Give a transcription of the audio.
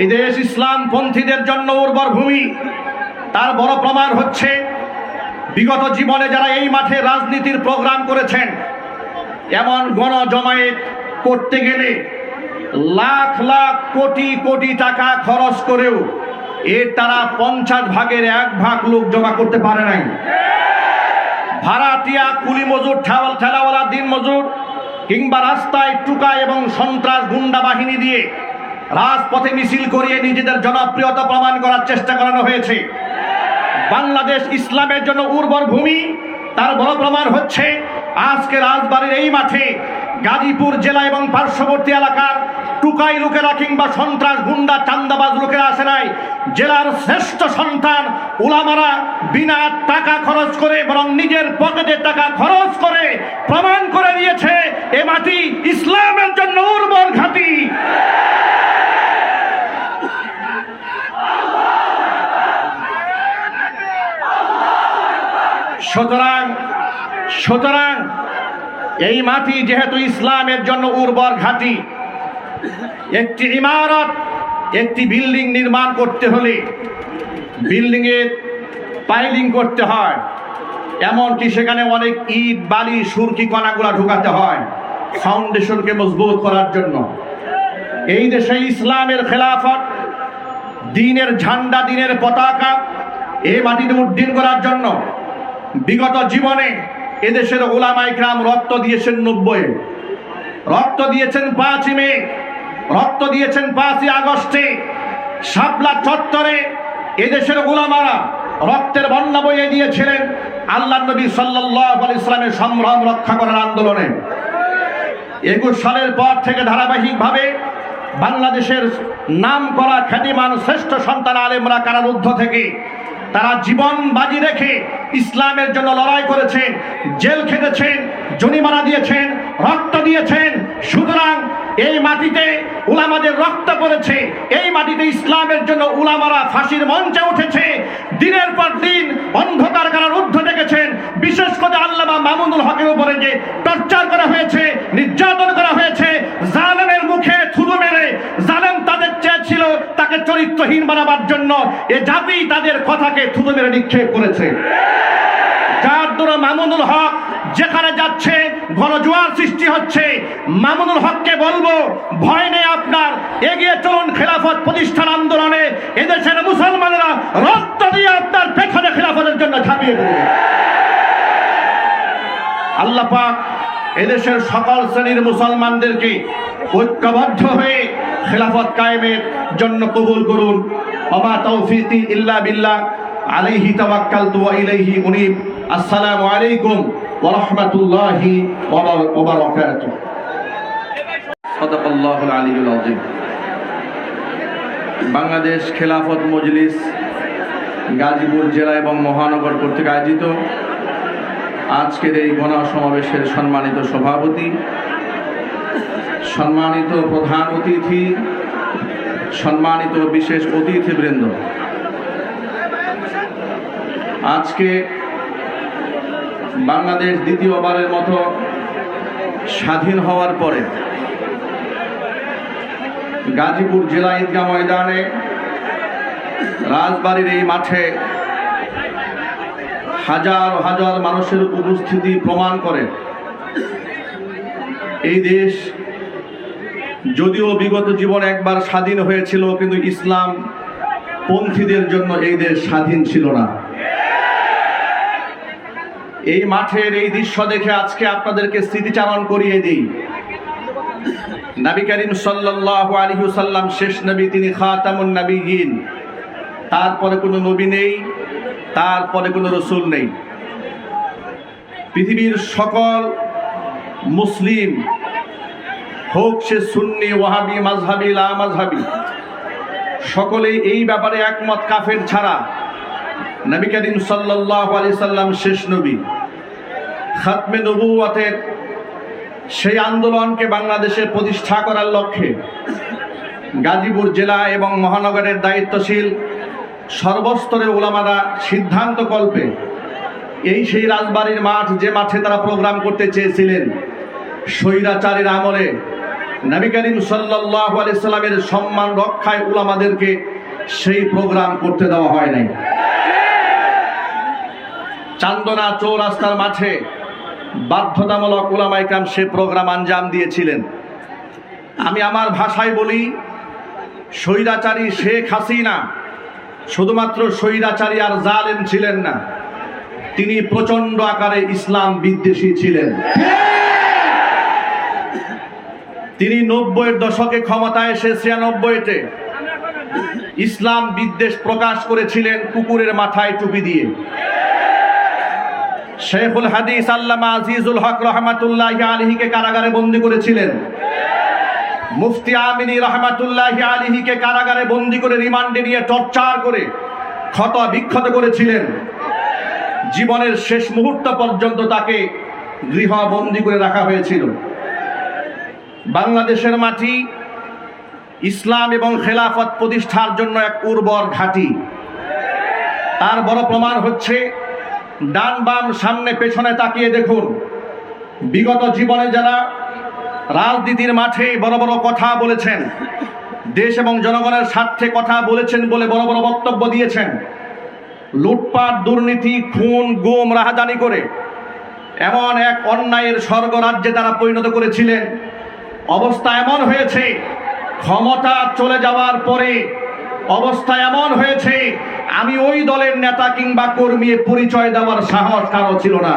এই দেশ ইসলাম পন্থীদের জন্য উর্বর ভূমি। তার বড় প্রমাণ হচ্ছে, বিগত জীবনে যারা এই মাঠে রাজনীতির প্রোগ্রাম করেছেন, এমন গণ জমায়েত করতে গেলে লাখ লাখ কোটি কোটি টাকা খরচ করেও এর তারা পঞ্চাশ ভাগের এক ভাগ লোক জমা করতে পারে নাই। ভাড়াটিয়া কুলি মজুর ঠেওয়াল, ঠেলাওয়ালা দিন মজুর কিংবা রাস্তায় টুকা এবং সন্ত্রাস গুন্ডা বাহিনী দিয়ে রাজপথে মিছিল করিয়ে নিজেদের জনপ্রিয়তা প্রমাণ করার চেষ্টা করানো হয়েছে। বাংলাদেশ ইসলামের জন্য উর্বর ভূমি, তার বড় প্রমাণ হচ্ছে আজকে রাজবাড়ির এই মাঠে গাজীপুর জেলা এবং পার্শ্ববর্তী এলাকার টুকাই লোকেরা কিংবা সন্ত্রাস গুন্ডা, চান্দাবাজ লোকেরা আসে নাই। জেলার শ্রেষ্ঠ সন্তান উলামারা বিনা টাকা খরচ করে বরং নিজের পকেটে টাকা খরচ করে প্রমাণ করে দিয়েছে, এ মাটি ইসলামের জন্য উর্বর ঘাঁটি। সুতরাং সুতরাং এই মাটি যেহেতু ইসলামের জন্য উর্বর ঘাঁটি, একটি ইমারত, একটি বিল্ডিং নির্মাণ করতে হলে বিল্ডিং এর পাইলিং করতে হয়, এমনকি সেখানে অনেক ইট, বালি, সুরকি, কণাগুলা ঢুকাতে হয় ফাউন্ডেশনকে মজবুত করার জন্য। এই দেশে ইসলামের খেলাফত, দিনের ঝান্ডা, দিনের পতাকা, এই মাটিতে উড্ডীন করার জন্য বিগত জীবনে এদেশের ওলামাইকরাম রক্ত দিয়েছেন নব্বই রক্ত দিয়েছেন পাঁচই মে। রক্ত দিয়েছেন পাঁচই আগস্টে। শাপলা চত্বরে এদেশের গোলামারা রক্তের বন্যা বইয়ে দিয়েছিলেন আল্লাহ নবী সাল্লাহ ইসলামের সম্ভ্রম রক্ষা করার আন্দোলনে। একুশ সালের পর থেকে ধারাবাহিকভাবে বাংলাদেশের নাম করা খ্যাতিমান শ্রেষ্ঠ সন্তান আলেমরা কারারুদ্ধ থেকে তারা জীবন বাজি রেখে ইসলামের জন্য লড়াই করেছেন, জেল খেটেছেন, জরিমানা দিয়েছেন, রক্ত দিয়েছেন। সুতরাং এই মাটিতে উলামাদের রক্ত পড়েছে, এই মাটিতে ইসলামের জন্য উলামারা ফাঁসির মঞ্চে উঠেছে। দিনের পর দিন অন্ধকার কারার ঊর্ধ্ব দেখেছেন। বিশেষ করে আল্লামা মামুনুল হকের উপরে যে টর্চার করা হয়েছে, নির্যাতন করা হয়েছে জালেমের মুখে থুতু মেরে জালেম তাদের চেয়েছিল তাকে চরিত্রহীন বানাবার জন্য এ জাতি তাদের কথাকে থুতু মেরে নিক্ষেপ করেছে। যার দৌড়ে মামুনুল হক যেখানে যাচ্ছে গণজোয়ার সৃষ্টি হচ্ছে, মামুনুল হককে বলব, ভয় নেই আপনার, এগিয়ে চলুন খেলাফত প্রতিষ্ঠান আন্দোলনে, এদেশের মুসলমানেরা রক্ত দিয়ে আপনার পেছনে খেলাফতের জন্য ঝাঁপিয়ে দেবে আল্লাহ পাক এদেশের সকল শ্রেণির মুসলমানদেরকে ঐক্যবদ্ধ হয়ে খেলাফত কায়েমের জন্য কবুল করুন। অমা তৌফিকি ইল্লা বিল্লাহ। আলাইহি তাওয়াক্কালতু ওয়া ইলাইহি উনিব। আসসালামু আলাইকুম ওয়া রাহমাতুল্লাহি ওয়া বারাকাতুহু। সাদাকাল্লাহুল আলিয়্যুল আযীম। বাংলাদেশ খেলাফত মজলিস গাজীপুর জেলা এবং মহানগর কর্তৃক আয়োজিত আজকের এই গণ সমাবেশের সম্মানিত সভাপতি, সম্মানিত প্রধান অতিথি সম্মানিত বিশেষ অতিথিবৃন্দ। আজকে বাংলাদেশ দ্বিতীয়বারের মতো স্বাধীন হওয়ার পরে গাজীপুর জেলা ঈদগাহ ময়দানে রাজবাড়ির এই মাঠে হাজার হাজার মানুষের উপস্থিতি প্রমাণ করে এই দেশ যদিও বিগত জীবন একবার স্বাধীন হয়েছিল, কিন্তু ইসলাম পন্থীদের জন্য এই দেশ স্বাধীন ছিল না। এই মাঠের এই দৃশ্য দেখে আজকে আপনাদেরকে স্মৃতিচারণ করিয়ে দিই। নবী করিম সাল্লাল্লাহু আলাইহি সাল্লাম শেষ নবী, তিনি খাতামুন নবীন তারপরে কোনো নবী নেই, তারপরে কোনো রসুল নেই। পৃথিবীর সকল মুসলিম হোক সে সুন্নি, ওয়াহাবি মাঝহাবি লা মাজহাবি সকলেই এই ব্যাপারে একমত কাফের ছাড়া। নবী করিম সাল্লাল্লাহু আলাইহি সাল্লাম শেষ নবী। খাতমে নবুয়াতের সেই আন্দোলনকে বাংলাদেশে প্রতিষ্ঠা করার লক্ষ্যে গাজীপুর জেলা এবং মহানগরের দায়িত্বশীল সর্বস্তরে ওলামারা সিদ্ধান্ত কল্পে এই সেই রাজবাড়ির মাঠ যে মাঠে তারা প্রোগ্রাম করতে চেয়েছিলেন, স্বৈরাচারের আমলে নবী করিম সাল্লাল্লাহু আলাইহি সাল্লামের সম্মান রক্ষায় উলামাদেরকে সেই প্রোগ্রাম করতে দেওয়া হয় নাই। চান্দনা চৌরাস্তার মাঠে বাধ্যতামূলক উলামাইকাম সে প্রোগ্রাম আঞ্জাম দিয়েছিলেন। আমি আমার ভাষায় বলি, স্বৈরাচারী শেখ হাসিনা শুধুমাত্র স্বৈরাচারী আর জালেম ছিলেন না, তিনি প্রচণ্ড আকারে ইসলাম বিদ্বেষী ছিলেন। তিনি নব্বইয়ের দশকে ক্ষমতায় এসে ছিয়ানব্বইতে ইসলাম বিদ্বেষ প্রকাশ করেছিলেন কুকুরের মাথায় টুপি দিয়ে। শেখুল হাদিস আল্লামা আজিজুল হক রহমাতুল্লাহ আলহিকে কারাগারে বন্দি করেছিলেন। মুফতি আমিনী রহমাতুল্লাহ আলিহিকে কারাগারে বন্দি করে রিমান্ডে নিয়ে টর্চার করে ক্ষত বিক্ষত করেছিলেন। জীবনের শেষ মুহূর্ত পর্যন্ত তাকে গৃহবন্দী করে রাখা হয়েছিল। বাংলাদেশের মাটি ইসলাম এবং খেলাফত প্রতিষ্ঠার জন্য এক উর্বর ঘাঁটি। তার বড় প্রমাণ হচ্ছে, ডান বাম সামনে পেছনে তাকিয়ে দেখুন, বিগত জীবনে যারা রাজনীতির মাঠে বড় বড় কথা বলেছেন, দেশ এবং জনগণের স্বার্থে কথা বলেছেন বলে বড় বড় বক্তব্য দিয়েছেন, লুটপাট, দুর্নীতি, খুন, গুম, রাহাজানি করে এমন এক অন্যায়ের স্বর্গরাজ্যে তারা পরিণত করেছিলেন। অবস্থা এমন হয়েছে, ক্ষমতা চলে যাওয়ার পরে অবস্থা এমন হয়েছে, আমি ওই দলের নেতা কিংবা কর্মী পরিচয় দেওয়ার সাহস কারও ছিল না।